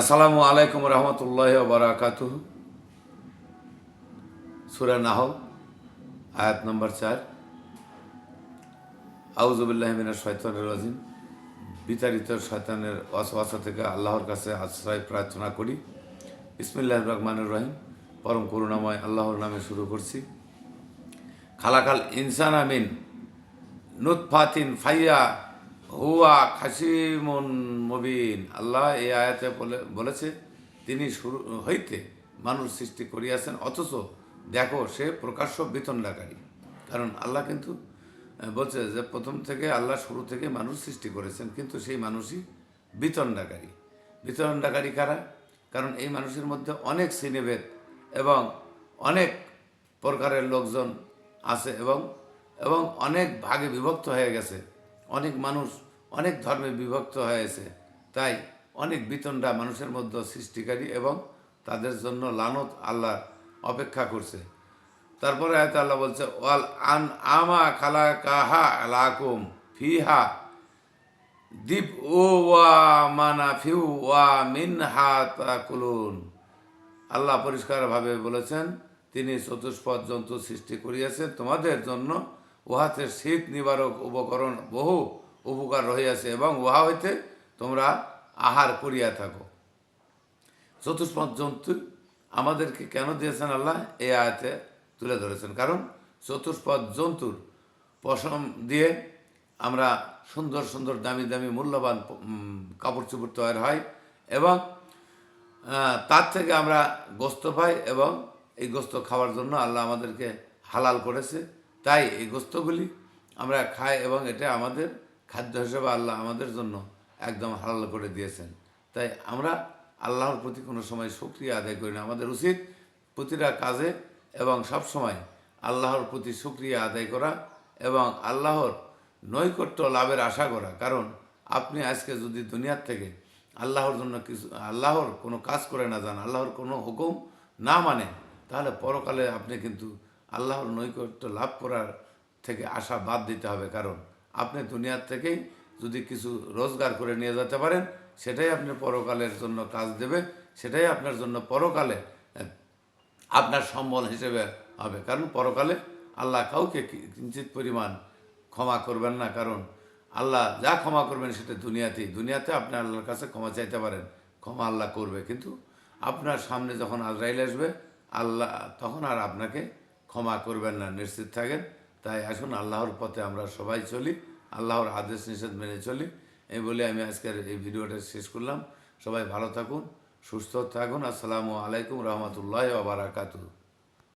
আসসালামু আলাইকুম রহমতুল্লাহ বারাকাত সুরা নাহল, আয়াত নম্বর চার। আউজুবিল্লাহমিনা শয়তানের রাজিম। বিতাড়িত শয়তানের অসবাসা থেকে আল্লাহর কাছে আশ্রয় প্রার্থনা করি। ইসমিল্লাহ রহমানুর রহিম। পরম করুণাময় আল্লাহর নামে শুরু করছি। খালাকাল ইনসান আমিন নুৎফাতিন ফাইয়া হুয়া খাসিমুন মুবিন। আল্লাহ এই আয়াতে বলে, বলেছে, তিনি শুরু হইতে মানুষ সৃষ্টি করিয়াছেন, অথচ দেখো সে প্রকাশ্য বিতণ্ডাকারী কারণ আল্লাহ কিন্তু বলছে যে প্রথম থেকে আল্লাহ শুরু থেকে মানুষ সৃষ্টি করেছেন, কিন্তু সেই মানুষই বিতণ্ডাকারী বিতণ্ডাকারী কারা? কারণ এই মানুষের মধ্যে অনেক শ্রেণীভেদ এবং অনেক প্রকারের লোকজন আছে এবং এবং অনেক ভাগে বিভক্ত হয়ে গেছে। অনেক মানুষ অনেক ধর্মে বিভক্ত হয়েছে। তাই অনেক বিতণ্ডা মানুষের মধ্যে সৃষ্টিকারী এবং তাদের জন্য লানত আল্লাহ অপেক্ষা করছে। তারপরে আয়ত আল্লাহ বলছে, ওয়াল আন আমা খালা কাহা লাকুম ফিহা দীপ ও ওয়া মানা ফিউ ওয়া মিন হা তাকুলুন। আল্লাহ পরিষ্কারভাবে বলেছেন, তিনি চতুষ্পদ জন্তু সৃষ্টি করিয়াছেন। তোমাদের জন্য উহাতে শীত নিবারক উপকরণ বহু উপকার রহিয়াছে এবং উহা হইতে তোমরা আহার করিয়া থাকো। চতুষ্পদ জন্তু আমাদেরকে কেন দিয়েছেন আল্লাহ? এই আয়াতে তুলে ধরেছেন। কারণ চতুষ্পদ জন্তুর পশম দিয়ে আমরা সুন্দর সুন্দর দামি দামি মূল্যবান কাপড় চোপড় তৈরি হয় এবং তার থেকে আমরা গোস্ত পাই এবং এই গোস্ত খাওয়ার জন্য আল্লাহ আমাদেরকে হালাল করেছে। তাই এই গোস্তগুলি আমরা খাই এবং এটা আমাদের খাদ্য হিসেবে আল্লাহ আমাদের জন্য একদম হালাল করে দিয়েছেন। তাই আমরা আল্লাহর প্রতি কোনো সময় সুক্রিয়া আদায় করি না। আমাদের উচিত প্রতিটা কাজে এবং সব সময় আল্লাহর প্রতি সুক্রিয়া আদায় করা এবং আল্লাহর নৈকট্য লাভের আশা করা। কারণ আপনি আজকে যদি দুনিয়ার থেকে আল্লাহর জন্য কিছু, আল্লাহর কোনো কাজ করে না যান, আল্লাহর কোনো হুকুম না মানে তাহলে পরকালে আপনি কিন্তু আল্লাহর নৈকট্য লাভ করার থেকে আশা বাদ দিতে হবে। কারণ আপনি দুনিয়ার থেকেই যদি কিছু রোজগার করে নিয়ে যেতে পারেন, সেটাই আপনি পরকালের জন্য কাজ দেবে, সেটাই আপনার জন্য পরকালে আপনার সম্বল হিসেবে হবে। কারণ পরকালে আল্লাহ কাউকে কিঞ্চিত পরিমাণ ক্ষমা করবেন না। কারণ আল্লাহ যা ক্ষমা করবেন সেটা দুনিয়াতেই। দুনিয়াতে আপনি আল্লাহর কাছে ক্ষমা চাইতে পারেন, ক্ষমা আল্লাহ করবে। কিন্তু আপনার সামনে যখন আজরাইল আসবে, আল্লাহ তখন আর আপনাকে ক্ষমা করবেন না, নিশ্চিত থাকেন। তাই এখন আল্লাহর পথে আমরা সবাই চলি, আল্লাহর আদেশ নিষেধ মেনে চলি। এই বলে আমি আজকের এই ভিডিওটা শেষ করলাম। সবাই ভালো থাকুন, সুস্থ থাকুন। আসসালামু আলাইকুম রহমতুল্লাহ বারাকাতু